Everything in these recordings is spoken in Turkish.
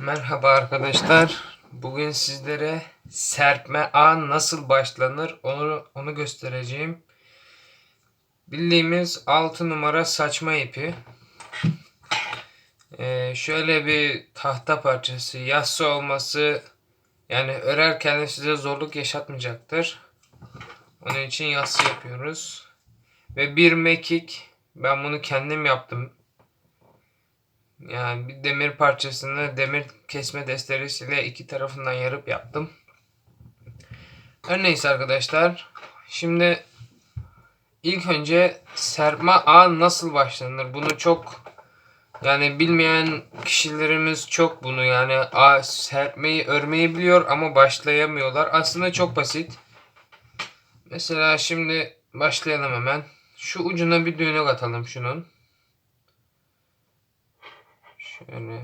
Merhaba arkadaşlar. Bugün sizlere serpme ağ nasıl başlanır onu onu göstereceğim. Bildiğimiz 6 numara saçma ipi. Ee, şöyle bir tahta parçası yassı olması yani örerken de size zorluk yaşatmayacaktır. Onun için yassı yapıyoruz. Ve bir mekik. Ben bunu kendim yaptım. Yani bir demir parçasını demir kesme desteresiyle iki tarafından yarıp yaptım. Her arkadaşlar. Şimdi ilk önce serpme ağ nasıl başlanır? Bunu çok yani bilmeyen kişilerimiz çok bunu yani ağ serpmeyi örmeyi biliyor ama başlayamıyorlar. Aslında çok basit. Mesela şimdi başlayalım hemen. Şu ucuna bir düğnek atalım şunun. Şöyle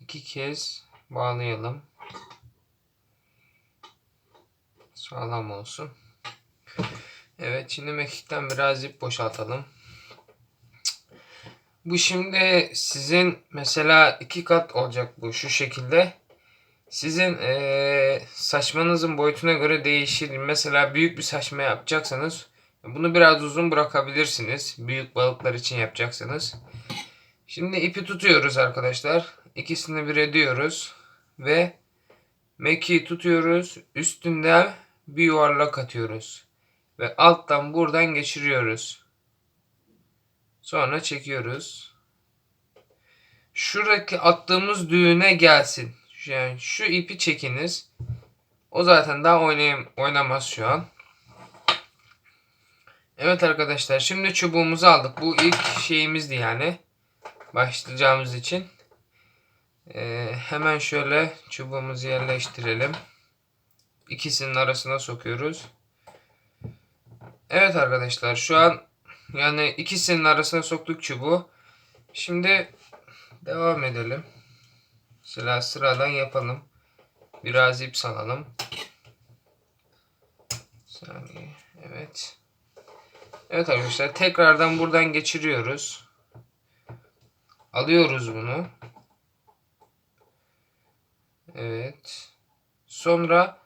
iki kez bağlayalım. Sağlam olsun. Evet şimdi mekikten biraz ip boşaltalım. Bu şimdi sizin mesela iki kat olacak bu şu şekilde. Sizin eee, saçmanızın boyutuna göre değişir. Mesela büyük bir saçma yapacaksanız bunu biraz uzun bırakabilirsiniz. Büyük balıklar için yapacaksanız. Şimdi ipi tutuyoruz arkadaşlar. İkisini bir ediyoruz. Ve mekiği tutuyoruz. Üstünden bir yuvarlak atıyoruz. Ve alttan buradan geçiriyoruz. Sonra çekiyoruz. Şuradaki attığımız düğüne gelsin. Yani şu ipi çekiniz. O zaten daha oynayam oynamaz şu an. Evet arkadaşlar şimdi çubuğumuzu aldık. Bu ilk şeyimizdi yani başlayacağımız için Ee, hemen şöyle çubuğumuzu yerleştirelim. İkisinin arasına sokuyoruz. Evet arkadaşlar şu an yani ikisinin arasına soktuk çubuğu. Şimdi devam edelim. Mesela sıradan yapalım. Biraz ip salalım. Saniye. Evet. Evet arkadaşlar tekrardan buradan geçiriyoruz. Alıyoruz bunu. Evet. Sonra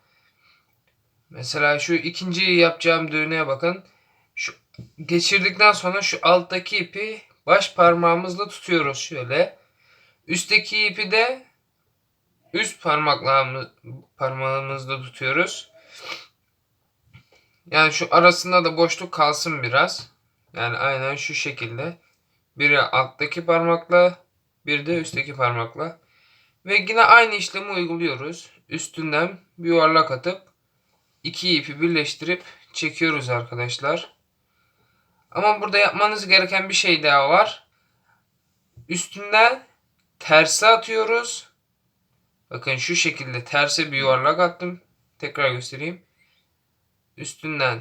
mesela şu ikinci yapacağım düğüne bakın. Şu geçirdikten sonra şu alttaki ipi baş parmağımızla tutuyoruz şöyle. Üstteki ipi de üst parmaklarımız parmağımızla tutuyoruz. Yani şu arasında da boşluk kalsın biraz. Yani aynen şu şekilde. Biri alttaki parmakla, bir de üstteki parmakla. Ve yine aynı işlemi uyguluyoruz. Üstünden bir yuvarlak atıp iki ipi birleştirip çekiyoruz arkadaşlar. Ama burada yapmanız gereken bir şey daha var. Üstünden terse atıyoruz. Bakın şu şekilde terse bir yuvarlak attım. Tekrar göstereyim. Üstünden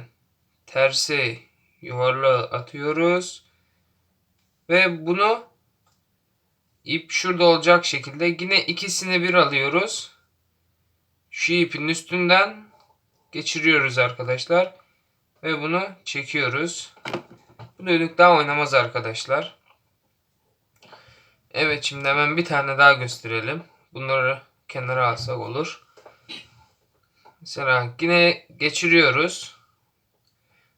terse yuvarlağı atıyoruz. Ve bunu ip şurada olacak şekilde yine ikisini bir alıyoruz. Şu ipin üstünden geçiriyoruz arkadaşlar. Ve bunu çekiyoruz. Bu düdük daha oynamaz arkadaşlar. Evet şimdi hemen bir tane daha gösterelim. Bunları kenara alsak olur. Mesela yine geçiriyoruz.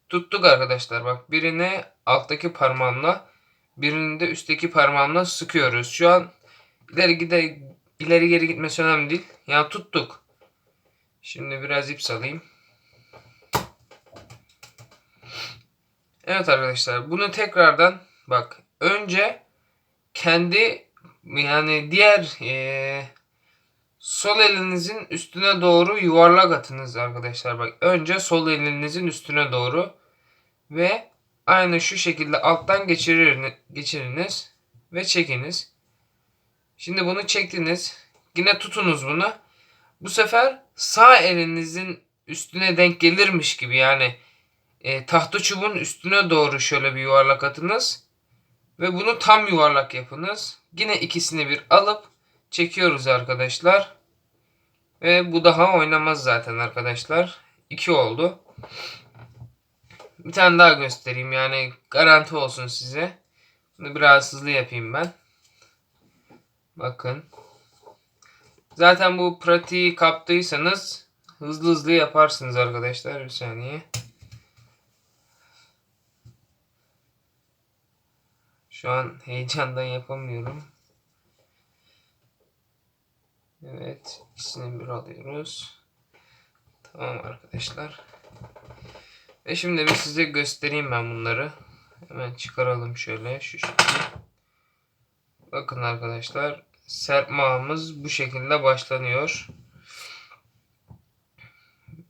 Tuttuk arkadaşlar bak birini alttaki parmağımla birini de üstteki parmağımla sıkıyoruz. Şu an ileri gide ileri geri gitmesi önemli değil. Yani tuttuk. Şimdi biraz ip salayım. Evet arkadaşlar bunu tekrardan bak önce kendi yani diğer e, sol elinizin üstüne doğru yuvarlak atınız arkadaşlar. Bak önce sol elinizin üstüne doğru ve aynı şu şekilde alttan geçirir, geçiriniz ve çekiniz. Şimdi bunu çektiniz. Yine tutunuz bunu. Bu sefer sağ elinizin üstüne denk gelirmiş gibi yani e, tahta çubuğun üstüne doğru şöyle bir yuvarlak atınız. Ve bunu tam yuvarlak yapınız. Yine ikisini bir alıp çekiyoruz arkadaşlar. Ve bu daha oynamaz zaten arkadaşlar. 2 oldu. Bir tane daha göstereyim yani garanti olsun size. Bunu biraz hızlı yapayım ben. Bakın. Zaten bu pratiği kaptıysanız hızlı hızlı yaparsınız arkadaşlar. Bir saniye. Şu an heyecandan yapamıyorum. Evet. ikisini bir alıyoruz. Tamam arkadaşlar. Ve şimdi bir size göstereyim ben bunları. Hemen çıkaralım şöyle şu şekilde. Bakın arkadaşlar serpmağımız bu şekilde başlanıyor.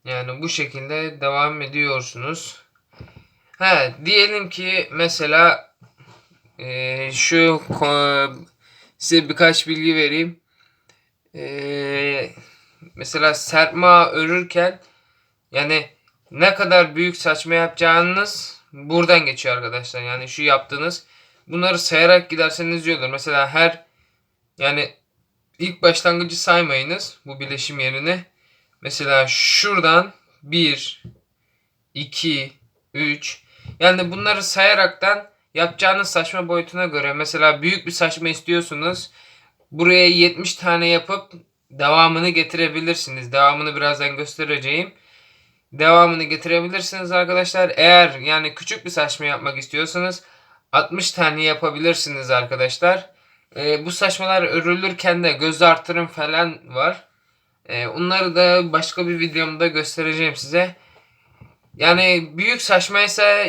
Yani bu şekilde devam ediyorsunuz. He, diyelim ki mesela eee, şu size birkaç bilgi vereyim. Eee, mesela serpma örürken yani ne kadar büyük saçma yapacağınız buradan geçiyor arkadaşlar. Yani şu yaptığınız bunları sayarak giderseniz iyi olur. Mesela her yani ilk başlangıcı saymayınız bu bileşim yerine. Mesela şuradan 1 2 3 yani bunları sayaraktan yapacağınız saçma boyutuna göre mesela büyük bir saçma istiyorsunuz. Buraya 70 tane yapıp devamını getirebilirsiniz. Devamını birazdan göstereceğim. Devamını getirebilirsiniz arkadaşlar. Eğer yani küçük bir saçma yapmak istiyorsanız 60 tane yapabilirsiniz arkadaşlar. Ee, bu saçmalar örülürken de göz artırım falan var. Ee, onları da başka bir videomda göstereceğim size. Yani büyük saçma ise